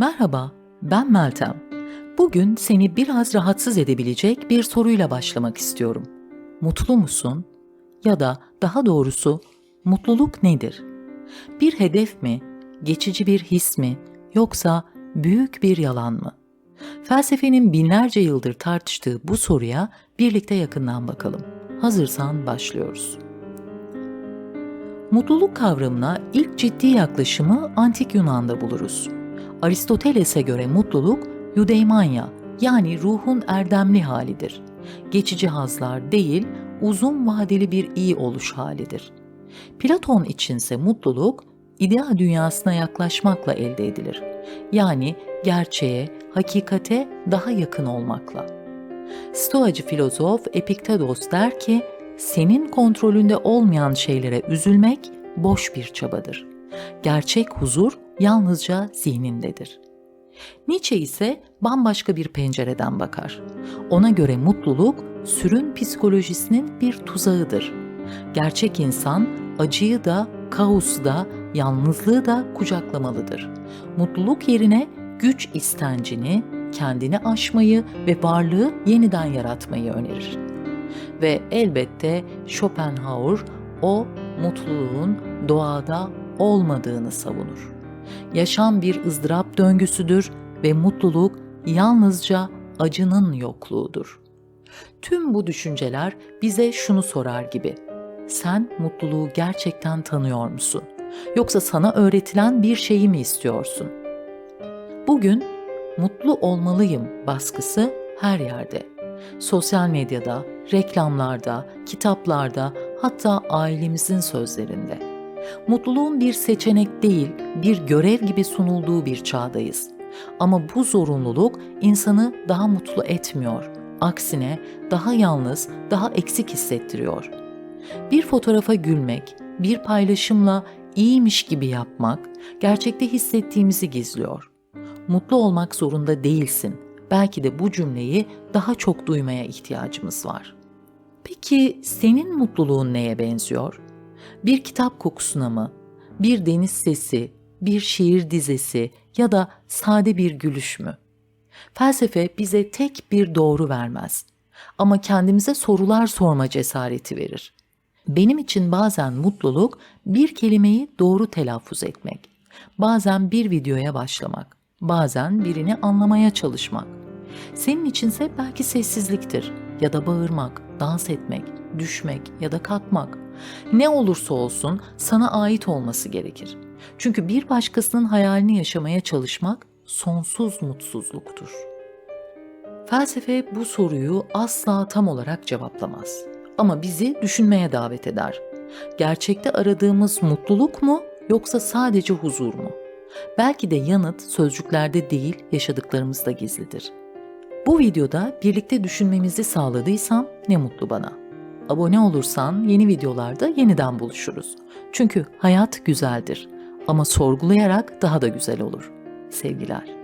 Merhaba, ben Meltem. Bugün seni biraz rahatsız edebilecek bir soruyla başlamak istiyorum. Mutlu musun? Ya da daha doğrusu mutluluk nedir? Bir hedef mi, geçici bir his mi, yoksa büyük bir yalan mı? Felsefenin binlerce yıldır tartıştığı bu soruya birlikte yakından bakalım. Hazırsan başlıyoruz. Mutluluk kavramına ilk ciddi yaklaşımı antik Yunan'da buluruz. Aristoteles'e göre mutluluk eudaimonia yani ruhun erdemli halidir. Geçici hazlar değil, uzun vadeli bir iyi oluş halidir. Platon içinse mutluluk ideal dünyasına yaklaşmakla elde edilir. Yani gerçeğe, hakikate daha yakın olmakla. Stoacı filozof Epiktetos der ki, senin kontrolünde olmayan şeylere üzülmek boş bir çabadır. Gerçek huzur yalnızca zihnindedir. Nietzsche ise bambaşka bir pencereden bakar. Ona göre mutluluk sürün psikolojisinin bir tuzağıdır. Gerçek insan acıyı da, kaosu da, yalnızlığı da kucaklamalıdır. Mutluluk yerine güç istencini, kendini aşmayı ve varlığı yeniden yaratmayı önerir. Ve elbette Schopenhauer o mutluluğun doğada olmadığını savunur. Yaşam bir ızdırap döngüsüdür ve mutluluk yalnızca acının yokluğudur. Tüm bu düşünceler bize şunu sorar gibi. Sen mutluluğu gerçekten tanıyor musun? Yoksa sana öğretilen bir şeyi mi istiyorsun? Bugün mutlu olmalıyım baskısı her yerde. Sosyal medyada, reklamlarda, kitaplarda, hatta ailemizin sözlerinde. Mutluluğun bir seçenek değil, bir görev gibi sunulduğu bir çağdayız. Ama bu zorunluluk insanı daha mutlu etmiyor. Aksine daha yalnız, daha eksik hissettiriyor. Bir fotoğrafa gülmek, bir paylaşımla iyiymiş gibi yapmak gerçekte hissettiğimizi gizliyor. Mutlu olmak zorunda değilsin. Belki de bu cümleyi daha çok duymaya ihtiyacımız var. Peki senin mutluluğun neye benziyor? Bir kitap kokusuna mı? Bir deniz sesi, bir şiir dizesi ya da sade bir gülüş mü? Felsefe bize tek bir doğru vermez ama kendimize sorular sorma cesareti verir. Benim için bazen mutluluk bir kelimeyi doğru telaffuz etmek, bazen bir videoya başlamak, bazen birini anlamaya çalışmak. Senin içinse belki sessizliktir ya da bağırmak, dans etmek, düşmek ya da kalkmak. Ne olursa olsun sana ait olması gerekir. Çünkü bir başkasının hayalini yaşamaya çalışmak sonsuz mutsuzluktur. Felsefe bu soruyu asla tam olarak cevaplamaz. Ama bizi düşünmeye davet eder. Gerçekte aradığımız mutluluk mu yoksa sadece huzur mu? Belki de yanıt sözcüklerde değil yaşadıklarımızda gizlidir. Bu videoda birlikte düşünmemizi sağladıysam ne mutlu bana. Abone olursan yeni videolarda yeniden buluşuruz. Çünkü hayat güzeldir ama sorgulayarak daha da güzel olur. Sevgiler.